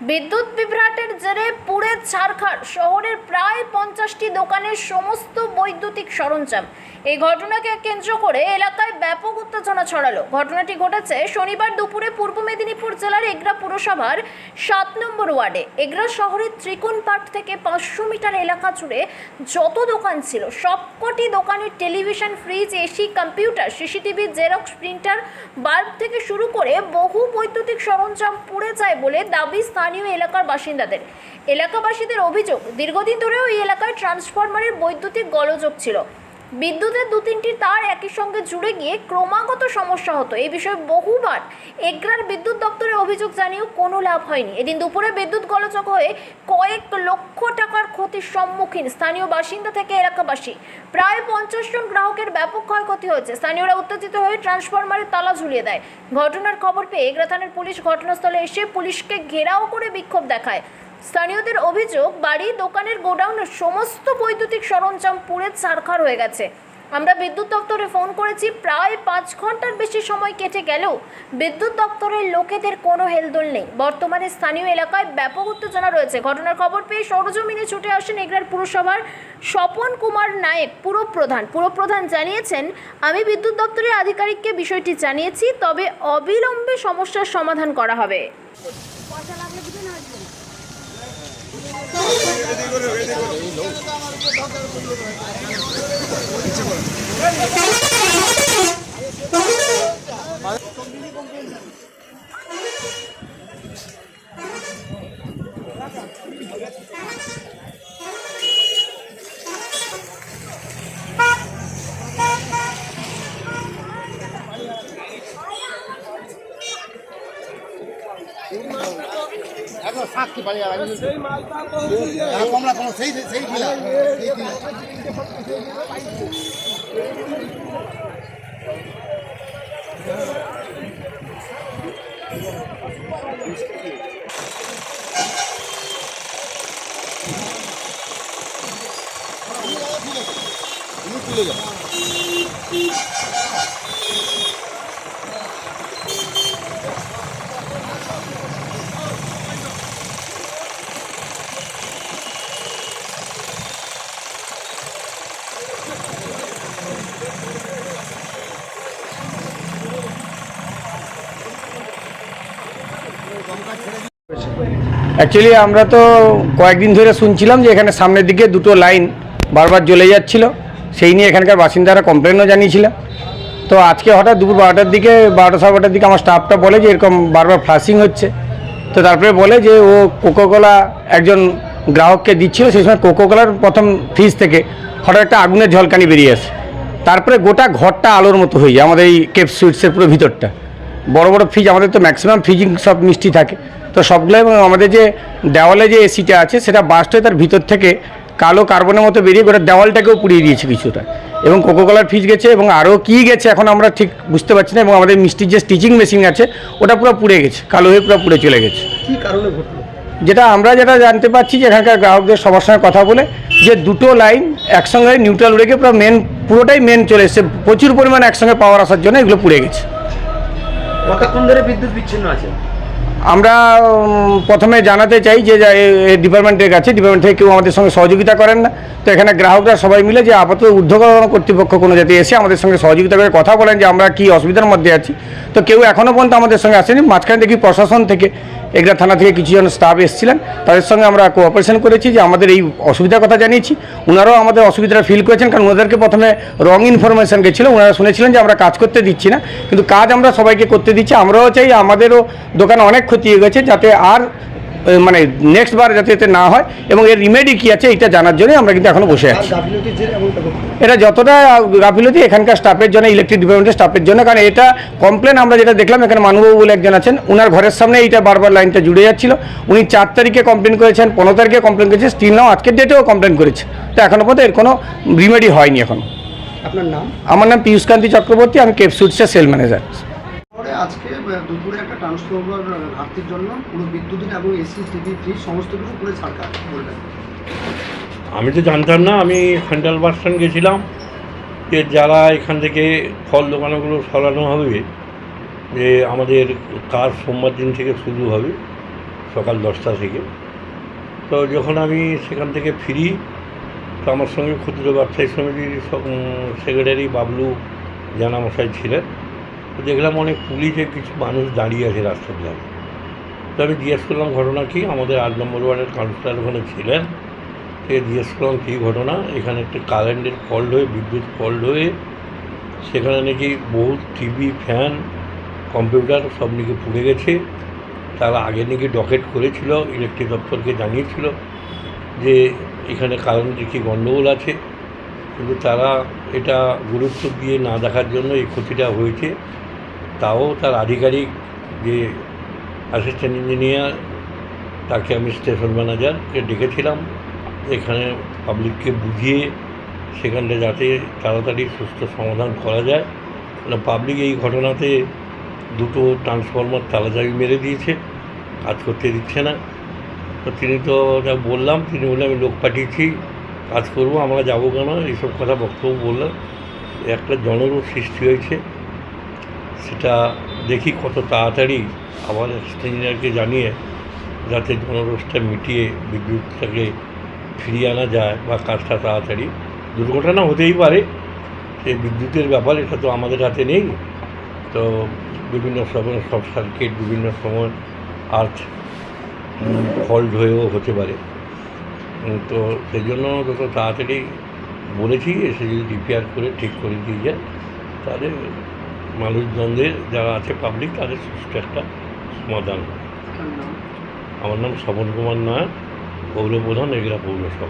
বিদ্যুৎ বিভ্রাটের জেরে পুড়ে ছারখার। শহরের প্রায় পঞ্চাশটি দোকানের সমস্ত বৈদ্যুতিক সরঞ্জাম। এই ঘটনাকে কেন্দ্র করে এলাকায় ব্যাপক উত্তেজনা ছড়ালো। ঘটনাটি ঘটেছে শনিবার দুপুরে পূর্ব মেদিনীপুর জেলার এগরা পুরসভার সাত নম্বর ওয়ার্ডে। এগরা শহরের ত্রিকোণ পাট থেকে পাঁচশো মিটার এলাকা জুড়ে যত দোকান ছিল, সবকটি দোকানের television, fridge, AC, computer, CCTV, xerox, printer, bulb থেকে শুরু করে বহু বৈদ্যুতিক সরঞ্জাম পুড়ে যায় বলে দাবি স্থানীয় এলাকার বাসিন্দাদের। এলাকাবাসীদের অভিযোগ দীর্ঘদিন ধরেও এই এলাকায় ট্রান্সফরমারের বৈদ্যুতিক গলযোগ ছিল। বিদ্যুতের দু তিনটি তার একই সঙ্গে জুড়ে গিয়ে ক্রমাগত সমস্যা হতো। এই বিষয়ে বহুবার এগ্রার বিদ্যুৎ দপ্তরে অভিযোগ জানিয়েও কোনো লাভ হয়নি। এদিন দুপুরে বিদ্যুৎ গোলযোগ হয়ে কয়েক লক্ষ টাকার ক্ষতির সম্মুখীন স্থানীয় বাসিন্দা থেকে এলাকাবাসী। প্রায় পঞ্চাশ জন গ্রাহকের ব্যাপক ক্ষয়ক্ষতি হয়েছে। স্থানীয়রা উত্তেজিত হয়ে ট্রান্সফরমারের তালা ঝুলিয়ে দেয়। ঘটনার খবর পেয়ে এগ্রা থানার পুলিশ ঘটনাস্থলে এসে পুলিশকে ঘেরাও করে বিক্ষোভ দেখায়। স্থানীয়দের অভিযোগ, বাড়ি, দোকানের গোডাউনের সমস্ত বৈদ্যুতিক সরঞ্জাম পুড়ে ছারখার হয়ে গেছে। আমরা বিদ্যুৎ দপ্তরে ফোন করেছি, প্রায় পাঁচ ঘণ্টার বেশি সময় কেটে গেলেও বিদ্যুৎ দপ্তরের লোকেদের কোনো হেলদোল নেই। বর্তমানে স্থানীয় এলাকায় ব্যাপক উত্তেজনা রয়েছে। ঘটনার খবর পেয়ে সরজমিনে ছুটে আসেন এগরার পুরসভার স্বপন কুমার নায়েক পুরপ্রধান পুরপ্রধান জানিয়েছেন, আমি বিদ্যুৎ দপ্তরের আধিকারিককে বিষয়টি জানিয়েছি, তবে অবিলম্বে সমস্যার সমাধান করা হবে। এখন সাক্ষী আমি হ্যাঁ, কমলা কমলা সেই সেই কিলা সেই কিলা। অ্যাকচুয়ালি আমরা তো কয়েকদিন ধরে শুনছিলাম যে এখানে সামনের দিকে দুটো লাইন বারবার জ্বলে যাচ্ছিল। সেই নিয়ে এখানকার বাসিন্দারা কমপ্লেনও জানিয়েছিলেন তো আজকে হঠাৎ দুপুর বারোটার দিকে, বারোটা সাড়ে বারোটার দিকে আমার স্টাফটা বলে যে এরকম বারবার ফ্লাশিং হচ্ছে। তো তারপরে বলে যে ও কোকোকোলা একজন গ্রাহককে দিচ্ছিল, সেই সময় কোকোকোলার প্রথম ফ্রিজ থেকে হঠাৎ একটা আগুনের ঝলকানি বেরিয়ে আসে। তারপরে গোটা ঘরটা আলোর মতো হয়ে যায়, আমাদের এই কেপ সুইটসের পুরো ভিতরটা। বড় বড় ফ্রিজ আমাদের তো ম্যাক্সিমাম ফ্রিজিং সব মিষ্টি থাকে। তো সবগুলো এবং আমাদের যে দেওয়ালে যে এসিটা আছে সেটা বাস্ট হয়ে তার ভিতর থেকে কালো কার্বনের মতো বেরিয়ে গোটা দেওয়ালটাকেও পুড়িয়ে দিয়েছে কিছুটা। এবং কোকোকলার ফ্রিজ গেছে এবং আরও কী গেছে এখন আমরা ঠিক বুঝতে পারছি না এবং আমাদের মিষ্টির যে স্টিচিং মেশিন আছে ওটা পুরো পুড়ে গেছে কালো হয়ে পুরো পুড়ে চলে গেছে। কি কারণে ঘটলো? যেটা আমরা যেটা জানতে পারছি যে এখানকার গ্রাহকদের সবার সঙ্গে কথা বলে যে দুটো লাইন একসঙ্গে নিউট্রাল উড়ে গিয়ে পুরো মেন পুরোটাই মেন চলে এসেছে প্রচুর পরিমাণে একসঙ্গে পাওয়ার আসার জন্য এগুলো পুড়ে গেছে। কতক্ষণ ধরে বিদ্যুৎ বিচ্ছিন্ন আছে। আমরা প্রথমে জানাতে চাই যে ডিপার্টমেন্টের কাছে, ডিপার্টমেন্ট থেকে কেউ আমাদের সঙ্গে সহযোগিতা করেন না। তো এখানে গ্রাহকরা সবাই মিলে যে আপাতত ঊর্ধ্বতন কর্তৃপক্ষ কোনো যাতে এসে আমাদের সঙ্গে সহযোগিতা করে কথা বলেন যে আমরা কি অসুবিধার মধ্যে আছি। তো কেউ এখনও পর্যন্ত আমাদের সঙ্গে আসেনি। মাঝখানে দেখি প্রশাসন থেকে এগরা থানা থেকে কিছুজন স্টাফ এসেছিলেন। তাদের সঙ্গে আমরা কোঅপারেশন করেছি যে আমাদের এই অসুবিধার কথা জানিয়েছি। ওনারাও আমাদের অসুবিধাটা ফিল করেছেন কারণ ওনাদেরকে প্রথমে রং ইনফরমেশন গেছিল। ওনারা শুনেছিলেন যে আমরা কাজ করতে দিচ্ছি না। কিন্তু কাজ আমরা সবাইকে করতে দিচ্ছি। আমরাও চাই আমাদেরও দোকানে অনেক ক্ষতি হয়ে গেছে যাতে আর মানে নেক্সট বার যাতে এতে না হয়। এবং এর রিমেডি কী আছে এটা জানার জন্য আমরা কিন্তু এখনও বসে আছি। এটা যতটা গাফিলতি এখানকার স্টাফের জন্য ইলেকট্রিক ডিপার্টমেন্টের স্টাফের জন্য কারণ এটা কমপ্লেন আমরা যেটা দেখলাম এখানে মানুবাবু বলে একজন আছেন ওনার ঘরের সামনে এইটা বারবার লাইনটা জুড়ে যাচ্ছিল। উনি চার তারিখে কমপ্লেন করেছেন পনেরো তারিখে কমপ্লেন করেছেন স্টিল নাও আজকের ডেটেও কমপ্লেন করেছে। তো এখনও পর্যন্ত এর কোনো রিমেডি হয়নি এখন। আপনার নাম? আমার নাম পীয়ূষকান্তি চক্রবর্তী আমি কেপ সুইটসের সেল ম্যানেজার আজকে দুপুরে একটা ট্রান্সফরমার ঘাটতির জন্য পুরো বিদ্যুতের এবং এসি টিভি ফ্রিজ সমস্ত কিছু পুরো বলবেন। আমি তো জানতাম না, আমি সেন্ট্রাল বাস স্ট্যান্ড গেছিলাম। যে যারা এখান থেকে ফল দোকানগুলো সরানো হবে, যে আমাদের কাজ সোমবার দিন থেকে শুরু হবে, সকাল দশটা থেকে। তো যখন আমি সেখান থেকে ফিরি, তো আমার সঙ্গে ক্ষুদ্র ব্যবসায়ী সমিতির সেক্রেটারি বাবলু জানামশাই ছিলেন। তো দেখলাম অনেক পুলিশে কিছু মানুষ দাঁড়িয়ে আছে রাস্তার ধারে। তো আমি জিজ্ঞেস করলাম, ঘটনা কি? আমাদের আট নম্বর ওয়ার্ডের কাউন্সিলর ওখানে ছিলেন। সে জিজ্ঞেস কী ঘটনা? এখানে একটা কারেন্টের ফল্ট হয়ে, বিদ্যুৎ ফল্ট হয়ে, সেখানে নাকি বহু টিভি, ফ্যান, কম্পিউটার সব নাকি পুড়ে গেছে। তারা আগে নাকি ডকেট করেছিল, ইলেকট্রিক দপ্তরকে জানিয়েছিল যে এখানে কারেন্টের কি গণ্ডগোল আছে। কিন্তু তারা এটা গুরুত্ব দিয়ে না দেখার জন্য এই ক্ষতিটা হয়েছে। তাও তার আধিকারিক যে অ্যাসিস্ট্যান্ট ইঞ্জিনিয়ার তাকে আমি স্টেশন ম্যানেজারকে ডেকেছিলাম। এখানে পাবলিককে বুঝিয়ে সেখানটা যাতে তাড়াতাড়ি সুস্থ সমাধান করা যায়। মানে পাবলিক এই ঘটনাতে দুটো ট্রান্সফরমার তালাচাবি মেরে দিয়েছে, কাজ করতে দিচ্ছে না। তো তিনি তো যা বললাম, তিনি বললেন, আমি লোক পাঠিয়েছি, কাজ করব, আমরা যাব কেন? এইসব কথা বক্তব্য বললাম একটা জনরূপ সৃষ্টি হয়েছে। সেটা দেখি কত তাড়াতাড়ি আবার ইঞ্জিনিয়ারকে জানিয়ে যাতে জনরোষটা মিটিয়ে বিদ্যুৎটাকে ফিরিয়ে আনা যায় বা কাজটা তাড়াতাড়ি। দুর্ঘটনা হতেই পারে সেই বিদ্যুতের ব্যাপার এটা তো আমাদের হাতে নেই। তো বিভিন্ন সময় সব সার্কিট বিভিন্ন সময় আর্থ ফল্ট হয়েও হতে পারে। তো সেই জন্য যত তাড়াতাড়ি বলেছি এসে যদি রিপেয়ার করে ঠিক করে দিয়ে যায় তাহলে মানুষজনদের যারা আছে পাবলিক তাদের সুস্থ একটা সমাধান। আমার নাম স্বপন কুমার নায়ক পৌর প্রধান এগুলা পৌরসভা